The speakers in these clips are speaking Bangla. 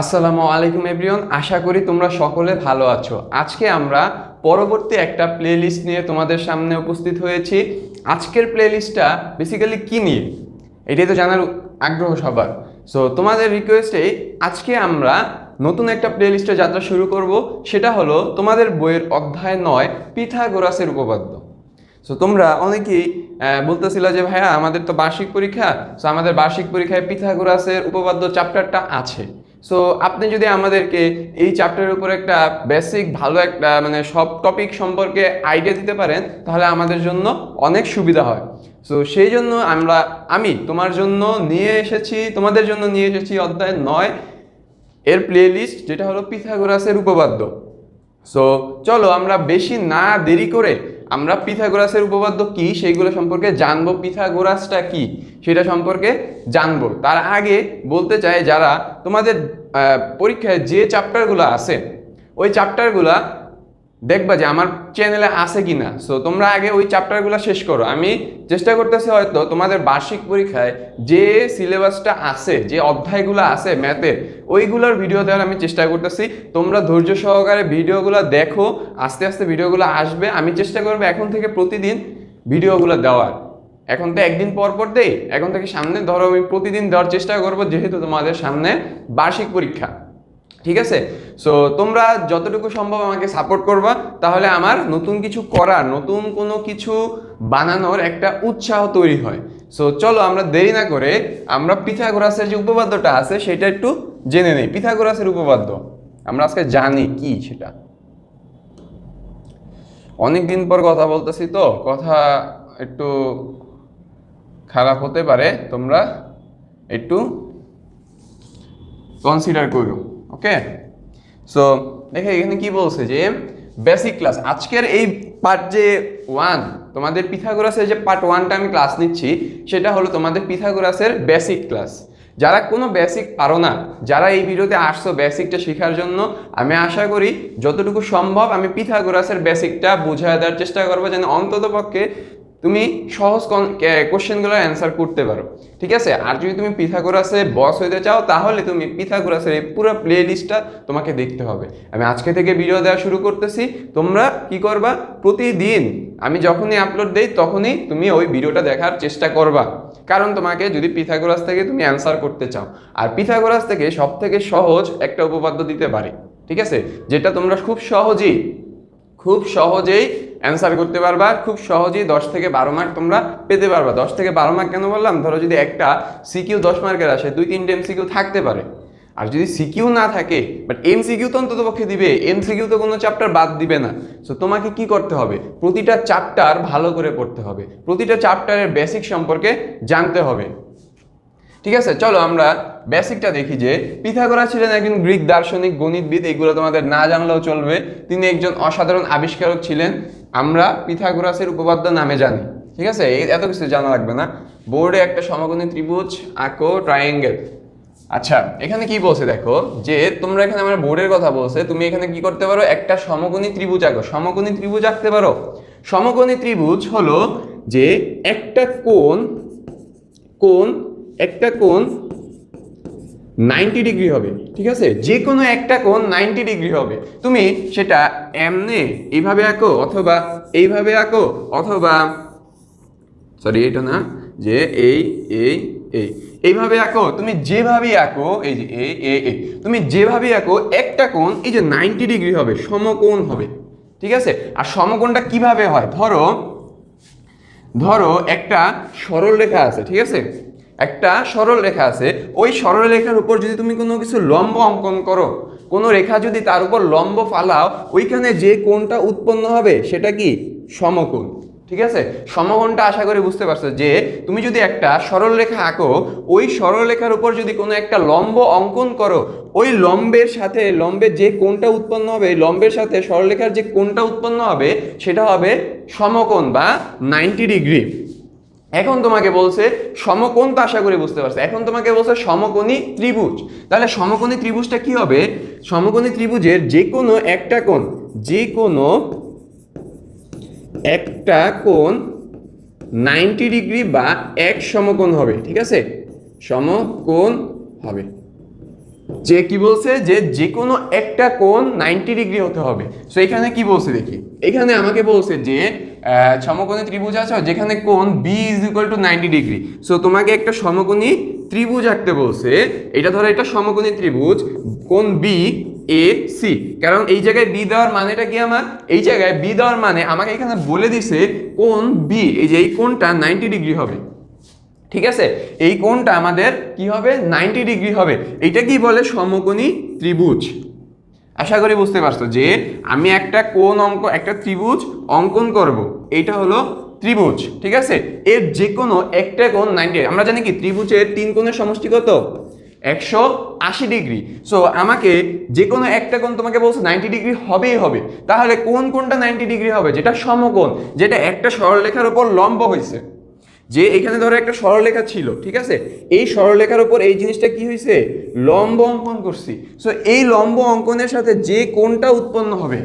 আসসালামু আলাইকুম এভরিওয়ান, আশা করি তোমরা সকলে ভালো আছো। আজকে আমরা পরবর্তী একটা প্লেলিস্ট নিয়ে তোমাদের সামনে উপস্থিত হয়েছি। আজকের প্লেলিস্টটা বেসিক্যালি কী নিয়ে? এটাই তো জানার আগ্রহ সবার। সো তোমাদের রিকোয়েস্টেই আজকে আমরা নতুন একটা প্লেলিস্টে যাত্রা শুরু করব। সেটা হলো তোমাদের বইয়ের অধ্যায় নয়, পিথাগোরাসের উপপাদ্য। সো তোমরা অনেকেই বলতেছিল যে, ভাইয়া, আমাদের তো বার্ষিক পরীক্ষা। সো আমাদের বার্ষিক পরীক্ষায় পিথাগোরাসের উপপাদ্য চ্যাপ্টারটা আছে। সো আপনি যদি আমাদেরকে এই চ্যাপ্টারের উপর একটা বেসিক ভালো একটা মানে সব টপিক সম্পর্কে আইডিয়া দিতে পারেন, তাহলে আমাদের জন্য অনেক সুবিধা হয়। সো সেই জন্য আমরা, আমি তোমার জন্য নিয়ে এসেছি, তোমাদের জন্য নিয়ে এসেছি অধ্যায় নয় এর প্লেলিস্ট যেটা হলো পিথাগোরাসের উপপাদ্য। সো চলো আমরা বেশি না দেরি করে আমরা পিথাগোরাসের উপপাদ্য কি? সেইগুলো সম্পর্কে জানব। পিথাগোরাসটা কি? সেটা সম্পর্কে জানব। তার আগে বলতে চাই, যারা তোমাদের পরীক্ষায় যে চ্যাপ্টারগুলো আছে, ওই চ্যাপ্টারগুলা দেখবা যে আমার চ্যানেলে আছে কি না সো তোমরা আগে ওই চ্যাপ্টারগুলো শেষ করো। আমি চেষ্টা করতেছি হয়তো তোমাদের বার্ষিক পরীক্ষায় যে সিলেবাসটা আছে, যে অধ্যায়গুলো আছে ম্যাথের ওইগুলোর ভিডিও দেওয়ার আমি চেষ্টা করতেছি। তোমরা ধৈর্য সহকারে ভিডিওগুলো দেখো, আস্তে আস্তে ভিডিওগুলো আসবে। আমি চেষ্টা করব এখন থেকে প্রতিদিন ভিডিওগুলো দেওয়ার। এখন তো একদিন পর পর দেই, এখন থেকে সামনে, ধরো আমি প্রতিদিন দেওয়ার চেষ্টা করব, যেহেতু তোমাদের সামনে বার্ষিক পরীক্ষা। ঠিক আছে? সো তোমরা যতটুকু সম্ভব আমাকে সাপোর্ট করবা, তাহলে আমার নতুন কিছু করার, নতুন কোনো কিছু বানানোর একটা উৎসাহ তৈরি হয়। সো চলো আমরা দেরি না করে আমরা পিথাগোরাসের যে উপপাদ্যটা আছে, সেটা একটু জেনে নেই। পিথাগোরাসের উপপাদ্য, আমরা আজকে জানি কি সেটা। অনেক দিন পর কথা বলতেছি তো, কথা একটু খারাপ হতে পারে, তোমরা একটু কনসিডার করো। ওকে সো দেখে এখানে কি বলছে যে বেসিক ক্লাস আজকের এই পার্ট যে ওয়ান তোমাদের পিথাগোরাসের যে পার্ট ওয়ানটা আমি ক্লাস নিচ্ছি, সেটা হলো তোমাদের পিথাগোরাসের বেসিক ক্লাস যারা কোনো বেসিক পারো না, যারা এই ভিডিওতে আসছো বেসিকটা শেখার জন্য, আমি আশা করি যতটুকু সম্ভব আমি পিথাগোরাসের বেসিকটা বুঝায় দেওয়ার চেষ্টা করব যেন অন্তত পক্ষে তুমি সহজ কোশ্চেনগুলো অ্যান্সার করতে পারো। ঠিক আছে? আর যদি তুমি পিথাগোরাসে বস হইতে চাও, তাহলে তুমি পিথাগোরাসের এই পুরো প্লে লিস্টটা তোমাকে দেখতে হবে। আমি আজকে থেকে ভিডিও দেওয়া শুরু করতেছি। তোমরা কি করবা? প্রতিদিন আমি যখনই আপলোড দেই, তখনই তুমি ওই ভিডিওটা দেখার চেষ্টা করবা। কারণ তোমাকে যদি পিথাগোরাস থেকে তুমি অ্যান্সার করতে চাও, আর পিথাগোরাস থেকে সব থেকে সহজ একটা উপপাদ্য দিতে পারি। ঠিক আছে? যেটা তোমরা খুব সহজেই খুব সহজেই অ্যান্সার করতে পারবা। খুব সহজেই দশ থেকে বারো মার্ক তোমরা পেতে পারবা। দশ থেকে বারো মার্ক কেন বললাম? ধরো যদি একটা সিকিউ দশ মার্কের আসে, দুই তিনটে এমসিকিউ থাকতে পারে। আর যদি সিকিউ না থাকে বাট এমসিকিউ তো অন্তত পক্ষে দিবে। এমসিকিউ তো কোনো চ্যাপ্টার বাদ দিবে না। সো তোমাকে কি করতে হবে? প্রতিটা চ্যাপ্টার ভালো করে পড়তে হবে। প্রতিটা চ্যাপ্টারের বেসিক সম্পর্কে জানতে হবে। ঠিক আছে, চলো আমরা বেসিকটা দেখি যে পিথাগোরাস ছিলেন একজন গ্রিক দার্শনিক, গণিতবিদ, এগুলো তোমাদের না জানলেও চলবে। তিনি একজন অসাধারণ আবিষ্কারক ছিলেন। আমরা পিথাগোরাসের উপপাদ্য নামে জানি। ঠিক আছে এত কিছু জানা লাগবে না। বোর্ডে একটা সমকোণী ত্রিভুজ, আঁকো ট্রায়াঙ্গেল আচ্ছা এখানে কি বলছে দেখো, যে তোমরা এখানে আমার বোর্ডের কথা বলছে, তুমি এখানে কি করতে পারো? একটা সমকোণী ত্রিভুজ আঁকো। সমকোণী ত্রিভুজ আঁকতে পারো? সমকোণী ত্রিভুজ হলো যে একটা কোণ কোণ একটা কোণ নাইনটি ডিগ্রি হবে, ঠিক আছে? যে কোনো একটা কোণ নাইনটি ডিগ্রি হবে। তুমি সেটা এমনে এইভাবে আঁকো অথবা এইভাবে আঁকো অথবা সরি এটা না, যে এই এই এই। এইভাবে আঁকো, তুমি যেভাবে আঁকো, এই যে এই এই এই। তুমি যেভাবে আঁকো, একটা কোণ, এই যে নাইনটি ডিগ্রি হবে, সমকোণ হবে, ঠিক আছে? আর সমকোণটা কীভাবে হয়? ধরো ধরো একটা সরল রেখা আছে, ঠিক আছে? একটা সরল রেখা আছে। ওই সরল রেখার উপর যদি তুমি কোনো কিছু লম্ব অঙ্কন করো, কোনো রেখা যদি তার উপর লম্ব ফালাও, ওইখানে যে কোণটা উৎপন্ন হবে সেটা কি? সমকোণ। ঠিক আছে? সমকোণটা আশা করি বুঝতে পারছ যে, তুমি যদি একটা সরল রেখা আঁকো, ওই সরল রেখার উপর যদি কোনো একটা লম্ব অঙ্কন করো, ওই লম্বের সাথে, লম্বের যে কোণটা উৎপন্ন হবে লম্বের সাথে সরলরেখার যে কোণটা উৎপন্ন হবে, সেটা হবে সমকোণ বা নাইনটি ডিগ্রি এখন তোমাকে বলছে সমকোণ তো আশা করি বুঝতে পারছে। এখন তোমাকে বলছে সমকোণী ত্রিভুজ। তাহলে সমকোণী ত্রিভুজটা কি হবে? সমকোণী ত্রিভুজের যে কোনো একটা কোণ যে কোনো একটা কোণ নাইনটি ডিগ্রি বা এক সমকোণ হবে, ঠিক আছে? সমকোণ হবে। যে কি বলছে যে যে কোনো একটা কোণ নাইনটি ডিগ্রি হতে হবে। সো এখানে কি বলছে দেখি। এখানে আমাকে বলছে যে সমকোণী ত্রিভুজ আছে, যেখানে কোণ B is equal to ninety degree so তোমাকে একটা সমকোণী ত্রিভুজ আঁকতে বলছে। এটা ধরো এটা সমকোণী ত্রিভুজ, কোণ বি এ সি কারণ এই জায়গায় বি দেওয়ার মানেটা কি আমার? এই জায়গায় বি দেওয়ার মানে আমাকে এখানে বলে দিছে কোন বি এই যে এই কোণটা নাইনটি ডিগ্রি হবে। ঠিক আছে? এই কোণটা আমাদের কি হবে? নাইনটি ডিগ্রি হবে। এটা কি বলে? সমকোণী ত্রিভুজ। আশা করি বুঝতে পারছ যে আমি একটা কোন অঙ্ক, একটা ত্রিভুজ অঙ্কন করব। এইটা হলো ত্রিভুজ, ঠিক আছে? এর যে কোনো একটা কোণ নাইনটি আমরা জানি কি? ত্রিভুজের তিন কোণের সমষ্টি কত? একশো আশি ডিগ্রি। সো আমাকে যে কোনো একটা কোণ তোমাকে বলছে নাইনটি ডিগ্রি হবেই হবে। তাহলে কোন কোনটা নাইনটি ডিগ্রি হবে? যেটা সমকোণ, যেটা একটা সরলরেখার উপর লম্ব হয়েছে যে এখানে ধরো একটা সরলরেখা ছিল, ঠিক আছে? এই সরলরেখার উপর এই জিনিসটা কি হয়েছে লম্ব অঙ্কন করছি। সো এই লম্ব অঙ্কনের সাথে যে কোনটা উৎপন্ন হবে,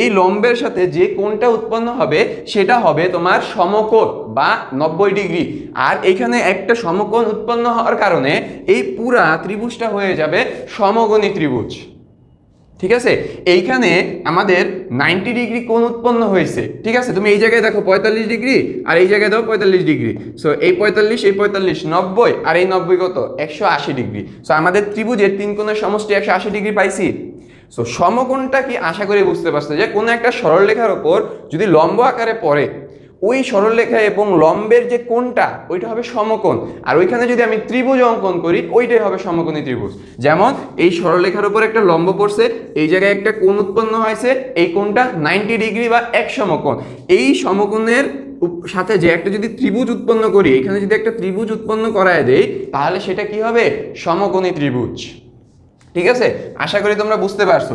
এই লম্বের সাথে যে কোনটা উৎপন্ন হবে, সেটা হবে তোমার সমকোণ বা নব্বই ডিগ্রি। আর এখানে একটা সমকোণ উৎপন্ন হওয়ার কারণে এই পুরা ত্রিভুজটা হয়ে যাবে সমগণী ত্রিভুজ। ঠিক আছে? এইখানে আমাদের নাইনটি ডিগ্রি কোণ উৎপন্ন হয়েছে। ঠিক আছে? তুমি এই জায়গায় দেখো পঁয়তাল্লিশ ডিগ্রি আর এই জায়গায় দেখো পঁয়তাল্লিশ ডিগ্রি। সো এই পঁয়তাল্লিশ এই পঁয়তাল্লিশ, নব্বই আর এই নব্বই কত? একশো আশি ডিগ্রি। সো আমাদের ত্রিভুজের তিন কোণের সমষ্টি একশো আশি ডিগ্রি পাইছি। সো সমকোণটা কি? আশা করে বুঝতে পারছ যে কোনো একটা সরলরেখার ওপর যদি লম্ব আকারে পড়ে ওই সরলরেখা এবং লম্বের যে কোণটা, ওইটা হবে সমকোণ। আর ওইখানে যদি আমি ত্রিভুজ অঙ্কন করি, ওইটাই হবে সমকোণী ত্রিভুজ। যেমন, এই সরলরেখার উপর একটা লম্ব পড়ছে, এই জায়গায় একটা কোণ উৎপন্ন হয়েছে, এই কোণটা নাইনটি ডিগ্রি বা এক সমকোণ। এই সমকোণের সাথে যে একটা যদি ত্রিভুজ উৎপন্ন করি, এখানে যদি একটা ত্রিভুজ উৎপন্ন করায় দেই, তাহলে সেটা কি হবে? সমকোণী ত্রিভুজ। ঠিক আছে? আশা করি তোমরা বুঝতে পারছ।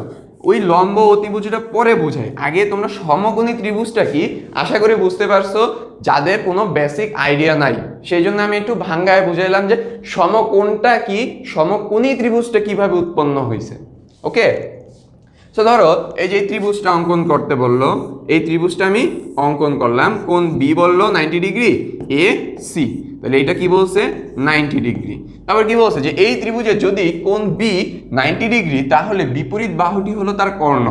ওই লম্ব অতিভুজটা পরে বোঝায় আগে তোমরা সমকোণী ত্রিভুজটা কি? আশা করি বুঝতে পারছ, যাদের কোনো বেসিক আইডিয়া নাই। সেই জন্য আমি একটু ভাঙ্গায় বুঝাইলাম যে, সমকোণটা কি? সমকোণী ত্রিভুজটা কীভাবে উৎপন্ন হয়েছে ওকে সো ধরো, এই যে ত্রিভুজটা অঙ্কন করতে বলল, এই ত্রিভুজটা আমি অঙ্কন করলাম। কোন বি বলল? নাইনটি ডিগ্রি এ সি তাহলে এটা কি বলছে? নাইনটি ডিগ্রি তারপর কি বলছে? যে এই ত্রিভুজে যদি কোন বি নাইনটি ডিগ্রি তাহলে বিপরীত বাহুটি হলো তার কর্ণ।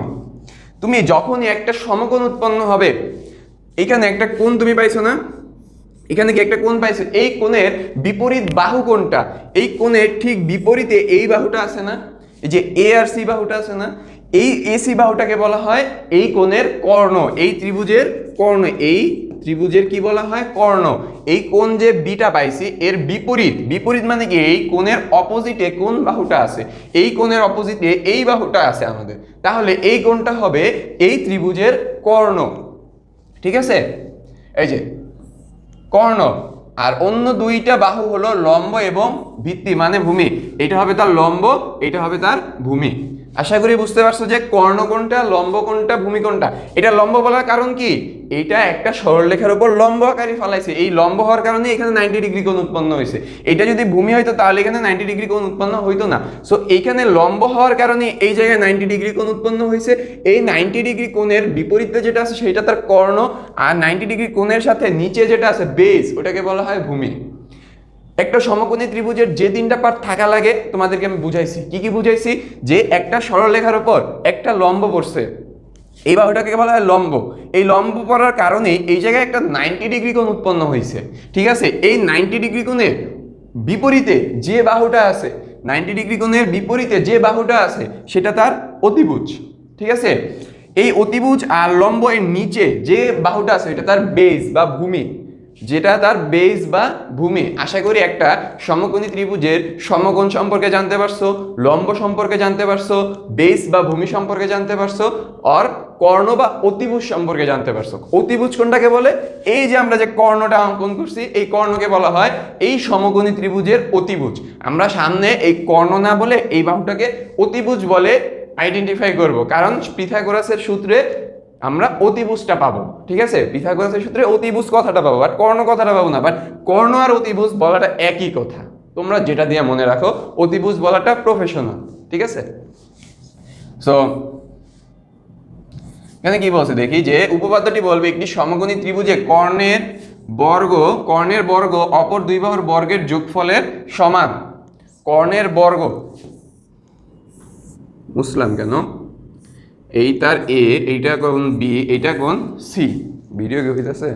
তুমি যখনই একটা সমকোণ উৎপন্ন হবে, এখানে একটা কোণ তুমি পাইছো না? এখানে কি একটা কোণ পাইছো? এই কোণের বিপরীত বাহু কোনটা এই কোণের ঠিক বিপরীতে এই বাহুটা আছে না? এই যে এ আর সি বাহুটা আছে না? এই এসি বাহুটাকে বলা হয় এই কোণের কর্ণ, এই ত্রিভুজের কর্ণ, এই ত্রিভুজের কি বলা হয়? কর্ণ। এই কোণ যে বিটা পাইছি, এর বিপরীত বিপরীত মানে কি? এই কোণের অপোজিটে কোন বাহুটা আছে। এই কোণের অপোজিটে এই বাহুটা আছে আমাদের। তাহলে এই কোণটা হবে এই ত্রিভুজের কর্ণ। ঠিক আছে? এই যে, কর্ণ। আর অন্য দুইটা বাহু হলো লম্ব এবং ভিত্তি মানে ভূমি। এটা হবে তার লম্ব, এটা হবে তার ভূমি। আশা করি বুঝতে পারছ যে কর্ণ কোনটা লম্ব কোনটা ভূমি কোনটা এটা লম্ব বলার কারণ কি? এটা একটা সরলরেখার উপর লম্ব আকারে ফলাইছে। এই লম্ব হওয়ার কারণে এখানে নাইনটি ডিগ্রি কোণ উৎপন্ন হয়েছে। এটা যদি ভূমি হইতো তাহলে এখানে নাইনটি ডিগ্রি কোণ উৎপন্ন হইতো না। সো এইখানে লম্ব হওয়ার কারণে এই জায়গায় নাইনটি ডিগ্রি কোণ উৎপন্ন হয়েছে। এই নাইনটি ডিগ্রি কোণের বিপরীতে যেটা আছে, সেটা তার কর্ণ, আর নাইনটি ডিগ্রি কোণের সাথে নিচে যেটা আছে বেস ওটাকে বলা হয় ভূমি। একটা সমকোণী ত্রিভুজের যে তিনটা পার্ট থাকা লাগে, তোমাদেরকে আমি বুঝাইছি। কি কি বুঝাইছি? যে একটা সরলরেখার উপর একটা লম্ব পড়ছে। এই বাহুটাকে বলা হয় লম্ব। এই লম্ব পড়ার কারণে এই জায়গায় একটা নাইনটি ডিগ্রি কোণ উৎপন্ন হয়েছে ঠিক আছে? এই নাইনটি ডিগ্রি কোণের বিপরীতে যে বাহুটা আছে নাইনটি ডিগ্রি কোণের বিপরীতে যে বাহুটা আছে, সেটা তার অতিভুজ। ঠিক আছে? এই অতিভুজ আর লম্ব এর নিচে যে বাহুটা আছে, এটা তার বেস বা ভূমি। যেটা তার বেস বা ভূমি। আশা করি একটা সমকোণী ত্রিভুজের সমকোণ সম্পর্কে জানতে পারছ, লম্ব সম্পর্কে জানতে পারছ বেস বা ভূমি সম্পর্কে জানতে পারছ আর কর্ণ বা অতিভুজ সম্পর্কে জানতে পারছ। অতিভুজ কোনটাকে বলে? এই যে আমরা যে কর্ণটা অঙ্কন করছি, এই কর্ণকে বলা হয় এই সমকোণী ত্রিভুজের অতিভুজ। আমরা সামনে এই কর্ণ না বলে এই বাহুটাকে অতিভুজ বলে আইডেন্টিফাই করব। কারণ পিথাগোরাসের সূত্রে আমরা অতিভুজটা পাবো, ঠিক আছে? পিথাগোরাসের সূত্রে অতিভুজ কথাটা পাবো বাট কর্ণ কথাটা পাবো না বাট কর্ণ আর অতিভুজ বলাটা একই কথা। তোমরা যেটা দিয়ে মনে রাখো, অতিভুজ বলাটা প্রফেশনাল ঠিক আছে? সো এখানে কি বলছে? দেখি যে, উপপাদ্যটি বলবে একটি সমকোণী ত্রিভুজে কর্ণের বর্গ কর্ণের বর্গ অপর দুই বাহুর বর্গের যোগফলের সমান। কর্ণের বর্গ। মুসলাম কেন? এই তার এ এইটা কোন বি এইটা কোন সি ভিডিও কি হইতেছে?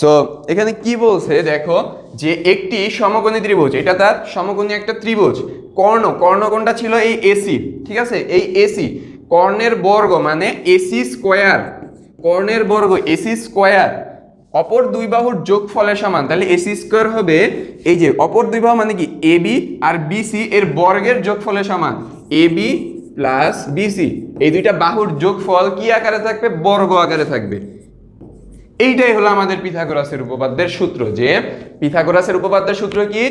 সো এখানে কি বলছে? দেখো, যে একটি সমকোণী ত্রিভুজ, এটা তার সমকোণী একটা ত্রিভুজ। কর্ণ কর্ণ কোনটা ছিল এই এসি ঠিক আছে? এই এসি কর্ণের বর্গ মানে এসি স্কোয়ার কর্ণের বর্গ এসি স্কোয়ার অপর দুই বাহুর যোগফলের সমান, তাহলে এসি স্কোয়ার হবে এই যে, অপর দুই বাহু মানে কি? এবি আর বিসি এর বর্গের যোগফলের সমান। এবি প্লাস বিসি এই দুইটা বাহুর যোগফল কি আকারে থাকবে? বর্গ আকারে থাকবে। এইটাই হলো আমাদের পিথাগোরাসের উপপাদ্যের সূত্র যে, পিথাগোরাসের উপপাদ্যের সূত্র কি?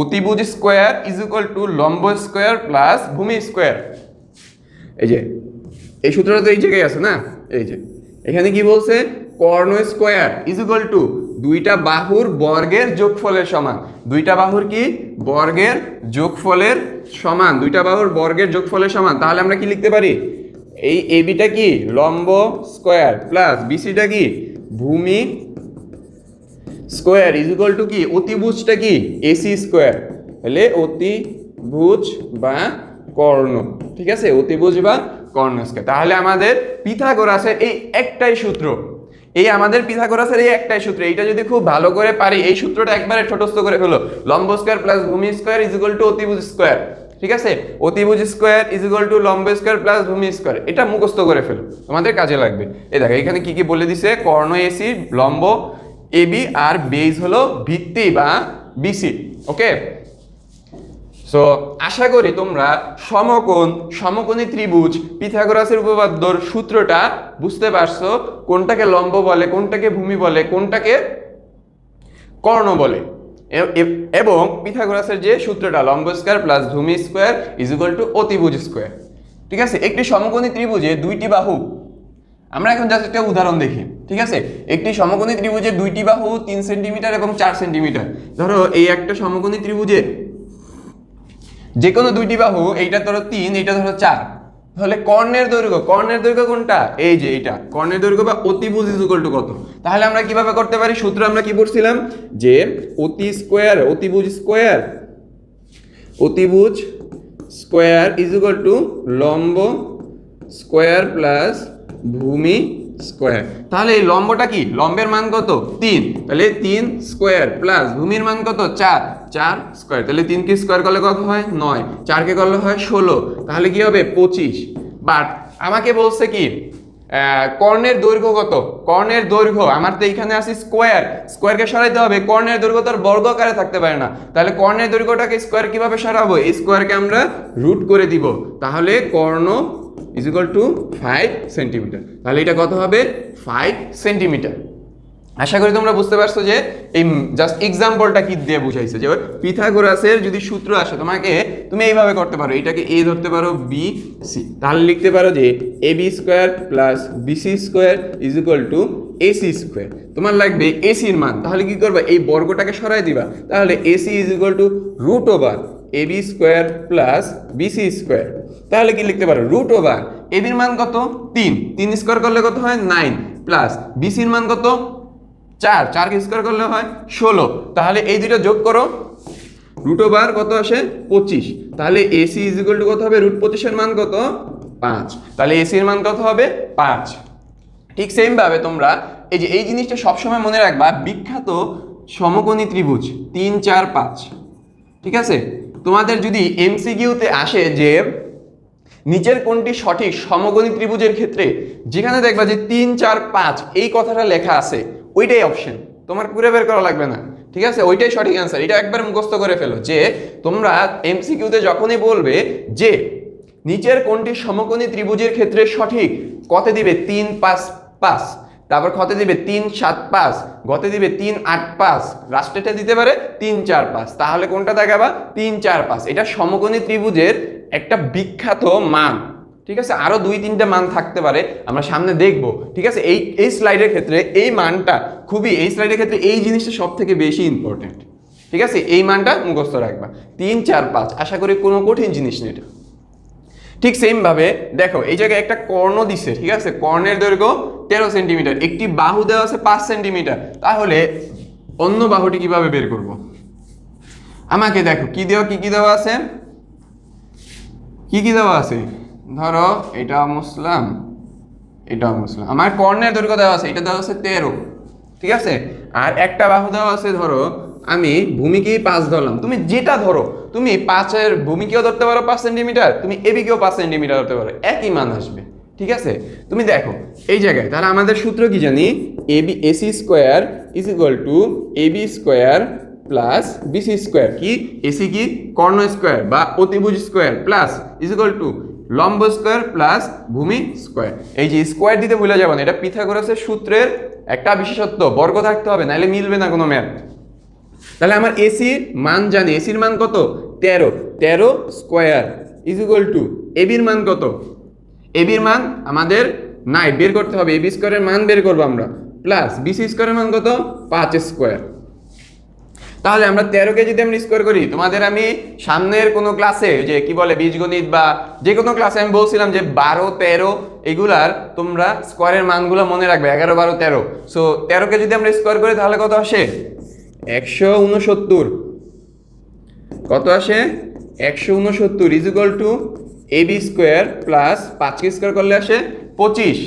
অতিভুজ স্কোয়ার ইজ ইকুয়াল টু লম্ব স্কোয়ার প্লাস ভূমি স্কোয়ার। এই যে, এই সূত্রটা তো এই জায়গায় আছে না? এই যে এখানে কি বলছে? কর্ণ স্কোয়ার ইজ ইকুয়াল টু দুইটা বাহুর বর্গের যোগফলের সমান। দুইটা বাহুর কি? বর্গের যোগফলের সমান। দুইটা বাহুর বর্গের যোগফলের সমান। তাহলে আমরা কি লিখতে পারি? এই এবিটা কি? লম্ব স্কোয়ার প্লাস বিসিটা কি? ভূমি স্কোয়ার ইজ ইকুয়াল টু কি? অতিভুজটা কি? AC square. তাহলে অতিভুজ বা কর্ণ। ঠিক আছে? অতিভুজ বা কর্ণ স্কোয়ার তাহলে আমাদের পিথাগোরাসের এই একটাই সূত্র। এই আমাদের পিথাগোরাসের এই একটাই সূত্র। এইটা যদি খুব ভালো করে পারি, এই সূত্রটা একবারে ছোটস্থ করে ফেলো। লম্ব স্কোয়ার প্লাস ভূমি স্কোয়ার ইজ ইকুয়াল টু অতিভুজ স্কোয়ার। ঠিক আছে? অতিভুজ স্কোয়ার ইজ ইকুয়াল টু লম্ব স্কোয়ার প্লাস ভূমি স্কোয়ার। এটা মুখস্থ করে ফেলো। তোমাদের কাজে লাগবে। এই দেখো, এখানে কি কি বলে দিছে? কর্ণ এসি লম্ব এবি আর বেজ হলো ভিত্তি বা বিসি ওকে সো আশা করি তোমরা সমকোণ, সমকোণী ত্রিভুজ, পিথাগোরাসের উপপাদ্যর সূত্রটা বুঝতে পারছ, কোনটাকে লম্ব বলে, কোনটাকে ভূমি বলে, কোনটাকে কর্ণ বলে। এবং পিথাগোরাসের যে সূত্রটা, লম্ব স্কোয়ার প্লাস ভূমি স্কোয়ার ইজ ইকুয়াল টু অতিভুজ স্কোয়ার ঠিক আছে? একটি সমকোণী ত্রিভুজে দুইটি বাহু। আমরা এখন জাস্ট একটা উদাহরণ দেখি। ঠিক আছে? একটি সমকোণী ত্রিভুজের দুইটি বাহু তিন সেন্টিমিটার এবং চার সেন্টিমিটার ধরো, এই একটা সমকোণী ত্রিভুজের যে কোনো দুইটি বাহু, এইটা ধরো তিন, এইটা ধরো চার। তাহলে কর্ণের দৈর্ঘ্য কর্ণের দৈর্ঘ্য কোনটা? এই যে এটা কর্ণের দৈর্ঘ্য বা অতিভুজ ইজ ইকুয়াল টু কত? তাহলে আমরা কীভাবে করতে পারি? সূত্র আমরা কি পড়ছিলাম? যে অতি স্কোয়ার অতিভুজ স্কোয়ার অতিভুজ স্কোয়ার ইজ ইকুয়াল টু লম্ব স্কোয়ার প্লাস ভূমি স্কোয়ার তাহলে এই লম্বটা কি? লম্বের মান কত? তিন। তাহলে তিন স্কোয়ার প্লাস ভূমির মান কত? চার। চার স্কোয়ার তাহলে তিনকে স্কোয়ার করলে কত হয়? নয়। চারকে করলে হয়? ষোলো। তাহলে কি হবে? পঁচিশ। বাট আমাকে বলছে কি কর্ণের দৈর্ঘ্য কত? কর্ণের দৈর্ঘ্য আমার তো এখানে আছে স্কোয়ার স্কোয়ারকে সরাইতে হবে। কর্ণের দৈর্ঘ্য তো আর বর্গ আকারে থাকতে পারে না। তাহলে কর্ণের দৈর্ঘ্যটাকে স্কোয়ার কীভাবে সরাবো? এই স্কোয়ারকে আমরা রুট করে দিব। তাহলে কর্ণ is equal to five centimetre তাহলে এটা কত হবে? ফাইভ সেন্টিমিটার আশা করি তোমরা বুঝতে পারছ যে এই জাস্ট এক্সাম্পলটা কি দিয়ে বুঝাইছে? যে পিথাগোরাসের যদি সূত্র আসে, তোমাকে তুমি এইভাবে করতে পারো। এটাকে এ ধরতে পারো বি সি তাহলে লিখতে পারো যে A B square plus BC square is equal to AC square তোমার লাগবে এসির মান। তাহলে কি করবা? এই বর্গটাকে সরাই দিবা। তাহলে AC is equal to root over A B square plus BC square তাহলে কি লিখতে পারো? রুট ওভার এবির মান কত? তিন। তিন স্কোয়ার করলে কত হয়? নাইন প্লাস বিসির মান কত? চার। চার স্কোয়ার করলে হয় ষোলো। তাহলে এই দুটো যোগ করো। রুট ওভার কত আসে? পঁচিশ। তাহলে এসি ইজ ইকুয়াল টু কত হবে? রুট পঁচিশের মান কত? পাঁচ। তাহলে এসির মান কত হবে? পাঁচ। ঠিক সেম ভাবে তোমরা এই যে এই জিনিসটা সবসময় মনে রাখবা, বিখ্যাত সমকোণী ত্রিভুজ। তিন, চার, পাঁচ। ঠিক আছে? তোমাদের যদি এমসিকিউতে আসে যে নিচের কোনটি সঠিক সমগণী ত্রিভুজের ক্ষেত্রে, যেখানে দেখবা যে তিন, চার, পাঁচ, এই কথাটা লেখা আছে, ওইটাই অপশন তোমার ঘুরে বের করা লাগবে না। ঠিক আছে? ওইটাই সঠিক অ্যান্সার এটা একবার মুখস্থ করে ফেলো যে তোমরা এমসিকিউতে যখনই বলবে যে নিচের কোনটি সমকোণী ত্রিভুজের ক্ষেত্রে সঠিক, কতে দিবে? তিন, পাঁচ পাঁচ। তারপর খতে দিবে তিন সাত পাঁচ, গতে দিবে তিন আট পাঁচ লাস্টেটা দিতে পারে তিন চার পাঁচ। তাহলে কোনটা দেখাবা? তিন চার পাঁচ। এটা সমকোণী ত্রিভুজের একটা বিখ্যাত মান। ঠিক আছে? আরও দুই তিনটা মান থাকতে পারে। আমরা সামনে দেখব। ঠিক আছে? এই এই স্লাইডের ক্ষেত্রে এই মানটা খুবই, এই স্লাইডের ক্ষেত্রে এই জিনিসটা সব থেকে বেশি ইম্পর্টেন্ট ঠিক আছে? এই মানটা মুখস্থ রাখবা। তিন চার পাঁচ। আশা করি কোনো কঠিন জিনিস নেই এটা। ঠিক সেম ভাবে, দেখো, এই জায়গায় একটা কর্ণ দিছে, ঠিক আছে? কর্ণের দৈর্ঘ্য তেরো সেন্টিমিটার একটি বাহু দেওয়া আছে পাঁচ সেন্টিমিটার তাহলে অন্য বাহুটি কীভাবে বের করব? আমাকে দেখো, কি দেওয়া, কি কি দেওয়া আছে? কি কি দেওয়া আছে? ধরো, এটা মুসলাম এটা মুসলাম। আমার কর্ণের দৈর্ঘ্য দেওয়া আছে, এটা দেওয়া আছে তেরো, ঠিক আছে? আর একটা বাহু দেওয়া আছে, ধরো আমি ভূমিকেই পাঁচ ধরলাম। তুমি যেটা ধরো, তুমি পাঁচের ভূমিকেও ধরতে পারো পাঁচ সেন্টিমিটার, তুমি এবিকেও পাঁচ সেন্টিমিটার ধরতে পারো, একই মান আসবে, ঠিক আছে? তুমি দেখো, এই জায়গায়, তাহলে আমাদের সূত্র কি জানি? AB, AC square is equal to AB square plus BC square কি? এসি কি? কর্ণ স্কোয়ার বা অতিভুজ square plus is equal to লম্ব স্কোয়ার প্লাস ভূমি স্কোয়ার। এই যে স্কোয়ার দিতে ভুলে যাব না, এটা পিথাগোরাসের সূত্রের একটা বিশেষত্ব, বর্গ থাকতে হবে নাহলে মিলবে না কোনো ম্যাথ তাহলে আমার এসির মান জানি এসির মান কত? তেরো। তেরো স্কোয়ার ইজ ইকুয়াল টু এবির মান কত? এবির মান আমাদের নাই, বের করতে হবে। এবি স্কোয়ারের মান বের করব আমরা। প্লাস বিসি স্কোয়ারের মান কত? পাঁচ স্কোয়ার তাহলে আমরা তেরোকে যদি আমরা স্কোয়ার করি, তোমাদের আমি সামনের কোনো ক্লাসে যে কি বলে, বীজগণিত বা যে কোনো ক্লাসে আমি বলছিলাম যে বারো, তেরো, এগুলার তোমরা স্কোয়ারের মানগুলো মনে রাখবে। এগারো, বারো, তেরো। সো তেরোকে যদি আমরা স্কোয়ার করি, তাহলে কত আসে? একশো উনসত্তর। কত আসে? একশো উনসত্তর is equal to AB square plus পাঁচকে স্কোয়ার করলে আসে পঁচিশ।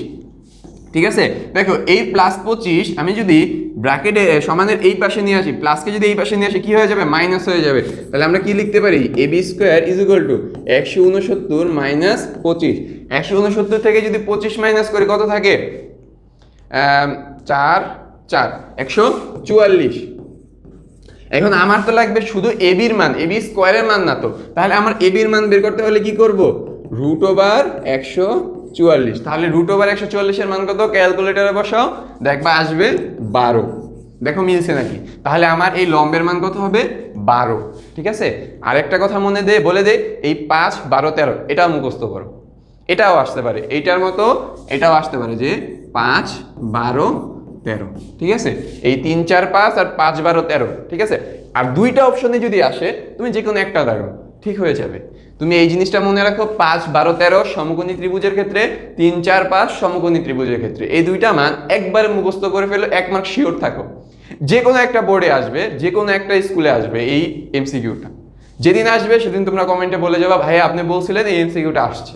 ঠিক আছে? দেখো, এই প্লাস পঁচিশ আমি যদি ব্র্যাকেটে সমানের এই পাশে নিয়ে আসি প্লাসকে যদি এই পাশে নিয়ে আসি, কি হয়ে যাবে? মাইনাস হয়ে যাবে। তাহলে আমরা কি লিখতে পারি? AB square is equal to একশো উনসত্তর মাইনাস পঁচিশ। একশো উনসত্তর থেকে যদি পঁচিশ মাইনাস করি কত থাকে? চার চার। একশো চুয়াল্লিশ। এখন আমার তো লাগবে শুধু এবির মান এবি স্কোয়ারের মান না তো। তাহলে আমার এবির মান বের করতে হলে কি করব? রুট ওভার একশো চুয়াল্লিশ। তাহলে রুট ওভার একশো চুয়াল্লিশের মান কত? ক্যালকুলেটারে বসাও। দেখবা আসবে বারো। দেখো মিলছে নাকি? তাহলে আমার এই লম্বের মান কত হবে? বারো। ঠিক আছে? আরেকটা কথা মনে দে, বলে দে, এই পাঁচ, বারো, তেরো, এটাও মুখস্থ করো। এটাও আসতে পারে। এইটার মতো এটাও আসতে পারে যে পাঁচ, বারো তেরো, ঠিক আছে? এই তিন, চার, পাঁচ আর পাঁচ, বারো, তেরো, ঠিক আছে? আর দুইটা অপশনে যদি আসে, তুমি যে কোনো একটা দেখো ঠিক হয়ে যাবে। তুমি এই জিনিসটা মনে রাখো, পাঁচ, বারো, তেরো সমকোণী ত্রিভুজের ক্ষেত্রে, তিন, চার, পাঁচ সমকোণী ত্রিভুজের ক্ষেত্রে। এই দুইটা মান একবারে মুখস্থ করে ফেলো, এক মার্ক শিওর থাকো। যে কোনো একটা বোর্ডে আসবে যে কোনো একটা স্কুলে আসবে এই এমসিকিউটা যেদিন আসবে, সেদিন তোমরা কমেন্টে বলে যাবা ভাই আপনি বলছিলেন এই এমসিকিউটা আসছে।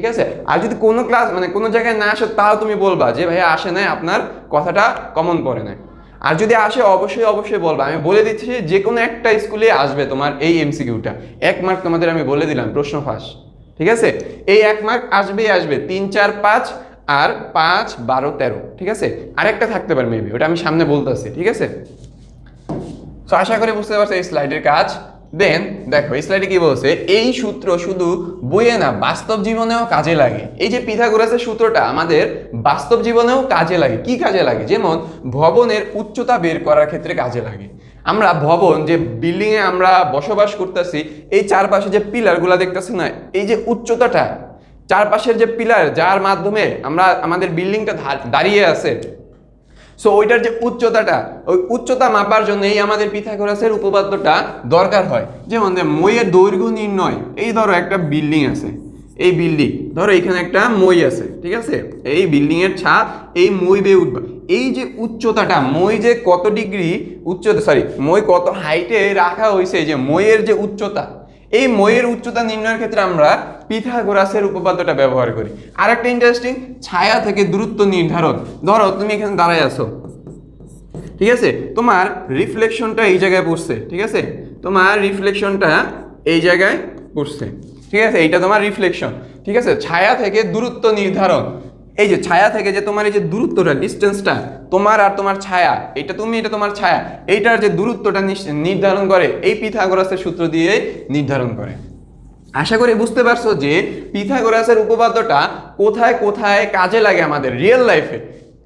ঠিক আছে? আর যদি কোনো ক্লাস মানে কোনো জায়গায় না আসে, তাও তুমি বলবা যে, ভাইয়া, আসে নাই, আপনার কথাটা কমন পড়ে নাই। আর যদি আসে, অবশ্যই অবশ্যই বলবা। আমি বলে দিচ্ছি, যে কোনো একটা স্কুলে আসবে তোমার এই এমসিকিউটা এক মার্ক তোমাদের আমি বলে দিলাম, প্রশ্ন ফাঁস। ঠিক আছে? এই এক মার্ক আসবেই, আসবে। তিন, চার, পাঁচ আর পাঁচ, বারো, তেরো। ঠিক আছে? আরেকটা থাকতে পারে মেবি ওটা আমি সামনে বলতেছি, ঠিক আছে? তো আশা করি বুঝতে পারছ এই স্লাইডের কাজ। দেন দেখো স্লাইডে কি বলছে? এই সূত্র শুধু বইয়ে না, বাস্তব জীবনেও কাজে লাগে। এই যে পিথাগোরাসের সূত্রটা আমাদের বাস্তব জীবনেও কাজে লাগে। কি কাজে লাগে? যেমন ভবনের উচ্চতা বের করার ক্ষেত্রে কাজে লাগে। আমরা ভবন যে বিল্ডিংয়ে আমরা বসবাস করতেছি, এই চারপাশে যে পিলারগুলো দেখতেছি না, এই যে উচ্চতাটা, চারপাশের যে পিলার যার মাধ্যমে আমরা আমাদের বিল্ডিংটা দাঁড়িয়ে আছে সো ওইটার যে উচ্চতাটা, ওই উচ্চতা মাপার জন্য এই আমাদের পিথাগোরাসের উপপাদ্যটা দরকার হয়। যেমন যে মইয়ের দৈর্ঘ্য নির্ণয়, এই ধরো একটা বিল্ডিং আছে। এই বিল্ডিং, ধরো এখানে একটা মই আছে, ঠিক আছে? এই বিল্ডিং এর ছাদ, এই মই বেয়ে উঠবে। এই যে উচ্চতাটা, মই যে কত ডিগ্রি উচ্চতা সরি মই কত হাইটে রাখা হয়েছে যে মইয়ের যে উচ্চতা এই মইয়ের উচ্চতা নির্ণয়ের ক্ষেত্রে আমরা পিথাগোরাসের উপপাদ্যটা ব্যবহার করি। আরেকটা ইন্টারেস্টিং ছায়া থেকে দূরত্ব নির্ধারণ। ধরো, তুমি এখানে দাঁড়ায় আছো। ঠিক আছে? তোমার রিফ্লেকশনটা এই জায়গায় পড়ছে, ঠিক আছে? তোমার রিফ্লেকশনটা এই জায়গায় পড়ছে। ঠিক আছে? এইটা তোমার রিফ্লেকশন ঠিক আছে? ছায়া থেকে দূরত্ব নির্ধারণ। এই যে ছায়া থেকে যে তোমার এই যে দূরত্বটা ডিস্টেন্সটা তোমার আর তোমার ছায়া, এটা তুমি, এটা তোমার ছায়া, এইটার যে দূরত্বটা নির্ধারণ করে, এই পিথাগোরাসের সূত্র দিয়ে নির্ধারণ করে। আশা করি বুঝতে পারছ যে পিথাগোরাসের উপপাদ্যটা কোথায় কোথায় কাজে লাগে আমাদের রিয়েল লাইফে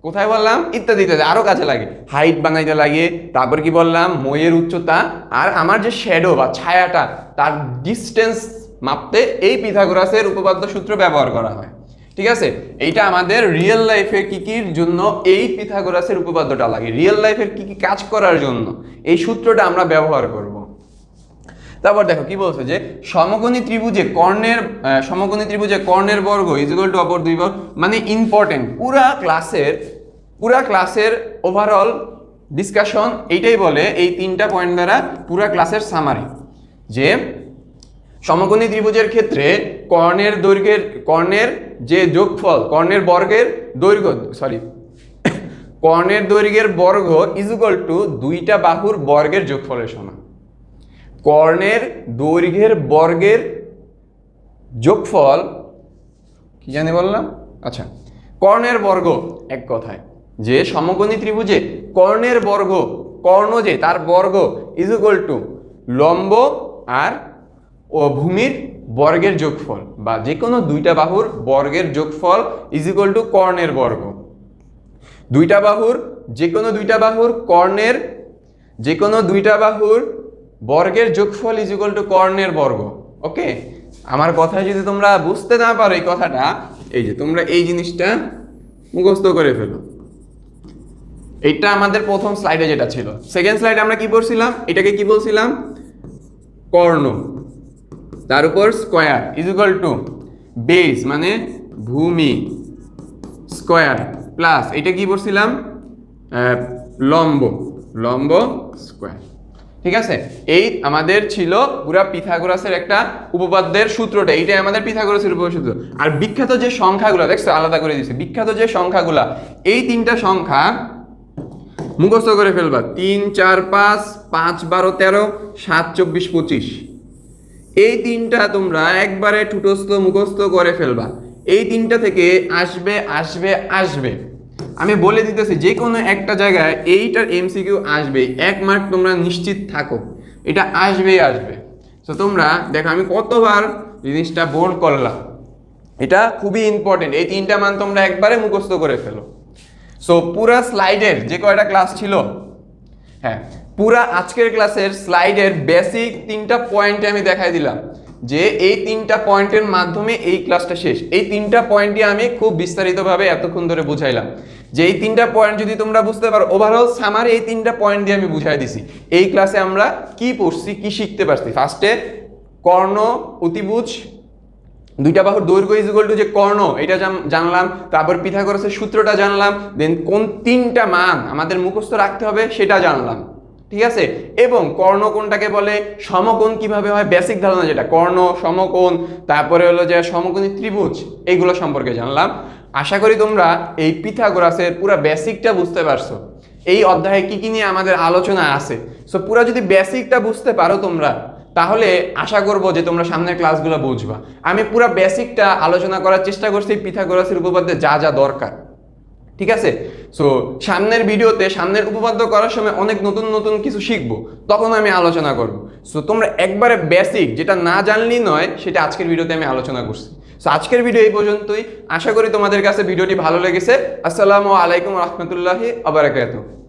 কোথায় বললাম? ইত্যাদি ইত্যাদি আরও কাজে লাগে। হাইট বানাইতে লাগে, তারপর কি বললাম? মইয়ের উচ্চতা আর আমার যে শ্যাডো বা ছায়াটা, তার ডিস্টেন্স মাপতে এই পিথাগোরাসের উপপাদ্য সূত্র ব্যবহার করা হয়। ঠিক আছে? এইটা আমাদের রিয়েল লাইফে কি কির জন্য এই পিথাগোরাসের উপপাদ্যটা লাগে? রিয়েল লাইফের কি কি কাজ করার জন্য এই সূত্রটা আমরা ব্যবহার করব। তারপর দেখো, কি বলছে যে সমকোণী ত্রিভুজে কর্ণের সমকোণী ত্রিভুজে কর্ণের বর্গ ইজিক্যাল টু অপর দুই বর্গ মানে ইম্পর্টেন্ট পুরা ক্লাসের পুরা ক্লাসের ওভারঅল ডিসকাশন এইটাই বলে এই তিনটা পয়েন্ট দ্বারা পুরা ক্লাসের সামারি যে সমকোণী ত্রিভুজের ক্ষেত্রে কর্ণের দৈর্ঘ্যের, কর্ণের যে যোগফল, কর্ণের বর্গের দৈর্ঘ্য সরি কর্ণের দৈর্ঘ্যের বর্গ ইজুকাল টু দুইটা বাহুর বর্গের যোগফলের সমান। কর্ণের দৈর্ঘ্যের বর্গের যোগফল, কি জানি বললাম? আচ্ছা কর্ণের বর্গ এক কথায়, যে সমকোণী ত্রিভুজে কর্ণের বর্গ, কর্ণ যে, তার বর্গ ইজ ইকুয়াল টু লম্ব আর ও ভূমির বর্গের যোগফল বা যে কোনো দুইটা বাহুর বর্গের যোগফল ইজ ইকুয়াল টু কর্ণের বর্গ। দুইটা বাহুর যে কোনো দুইটা বাহুর কর্ণের যে কোনো দুইটা বাহুর বর্গের যোগফল ইজ ইকুয়াল টু কর্ণের বর্গ। ওকে আমার কথা যদি তোমরা বুঝতে না পারো এই কথাটা, এই যে তোমরা এই জিনিসটা মুখস্থ করে ফেলো। এটা আমাদের প্রথম স্লাইডে যেটা ছিল। সেকেন্ড স্লাইডে আমরা কি পড়ছিলাম? এটাকে কি বলছিলাম? কর্ণ। তার উপর square is equal to base মানে ভূমি। স্কোয়ার প্লাস এটা কি বলছিলাম? লম্ব। লম্ব স্কোয়ার। ঠিক আছে? এই আমাদের ছিল পুরা পিথাগোরাসের একটা উপপাদ্যের সূত্রটা। এইটাই আমাদের পিথাগোরাসের উপসূত্র আর বিখ্যাত যে সংখ্যাগুলো, দেখছ, আলাদা করে দিচ্ছে বিখ্যাত যে সংখ্যাগুলা, এই তিনটা সংখ্যা মুখস্থ করে ফেলবা। তিন, চার, পাঁচ পাঁচ, বারো, তেরো, সাত, চব্বিশ, পঁচিশ। এই তিনটা তোমরা একবারে ঠুটস্থ মুখস্থ করে ফেলবা। এই তিনটা থেকে আসবে আসবে আসবে। আমি বলে দিতেছি যে কোনো একটা জায়গায় এইটার এমসিকিউ আসবে এক মার্ক তোমরা নিশ্চিত থাকো। এটা আসবেই আসবে। তো তোমরা, দেখো, আমি কতবার জিনিসটা বোল্ড করলাম। এটা খুবই ইম্পর্টেন্ট এই তিনটা মান তোমরা একবারে মুখস্থ করে ফেলো। সো পুরা স্লাইডের যে কয়টা ক্লাস ছিল? হ্যাঁ পুরা আজকের ক্লাসের স্লাইডের বেসিক তিনটা পয়েন্টে আমি দেখাই দিলাম যে এই তিনটা পয়েন্টের মাধ্যমে এই ক্লাসটা শেষ। এই তিনটা পয়েন্টই আমি খুব বিস্তারিতভাবে এতক্ষণ ধরে বুঝাইলাম। যে এই তিনটা পয়েন্ট যদি তোমরা বুঝতে পারো ওভারঅল সামারে এই তিনটা পয়েন্ট দিয়ে আমি বুঝাই দিছি। এই ক্লাসে আমরা কি পড়ছি, কি শিখতে পারছি? ফার্স্টে কর্ণ, অতিভুজ, দুইটা বাহুর দৈর্ঘ্য ইজ টু যে কর্ণ, এটা জান- জানলাম, তারপর পিথাগোরাসের সূত্রটা জানলাম দেন কোন তিনটা মান আমাদের মুখস্থ রাখতে হবে সেটা জানলাম। ঠিক আছে? এবং কর্ণ কোনটাকে বলে সমকোণ কীভাবে হয়? বেসিক ধারণা যেটা, কর্ণ, সমকোণ, তারপরে হলো যে সমকোণী ত্রিভুজ, এইগুলো সম্পর্কে জানলাম। আশা করি তোমরা এই পিথাগোরাসের পুরো বেসিকটা বুঝতে পারছ। এই অধ্যায়ে কি কি নিয়ে আমাদের আলোচনা আছে? সো পুরো যদি বেসিকটা বুঝতে পারো তোমরা, তাহলে আশা করব যে তোমরা সামনের ক্লাসগুলো বুঝবা। আমি পুরো বেসিকটা আলোচনা করার চেষ্টা করছি পিথাগোরাসের উপপাদ্যে যা যা দরকার। ঠিক আছে? সো সামনের ভিডিওতে, সামনের উপপাদ্য করার সময় অনেক নতুন নতুন কিছু শিখব তখন আমি আলোচনা করব। সো তোমরা একবারে বেসিক যেটা না জানলেই নয়, সেটা আজকের ভিডিওতে আমি আলোচনা করছি। সো আজকের ভিডিও এই পর্যন্তই। আশা করি তোমাদের কাছে ভিডিওটি ভালো লেগেছে। আসসালামু আলাইকুম রহমতুল্লাহি আবরাকাতুহ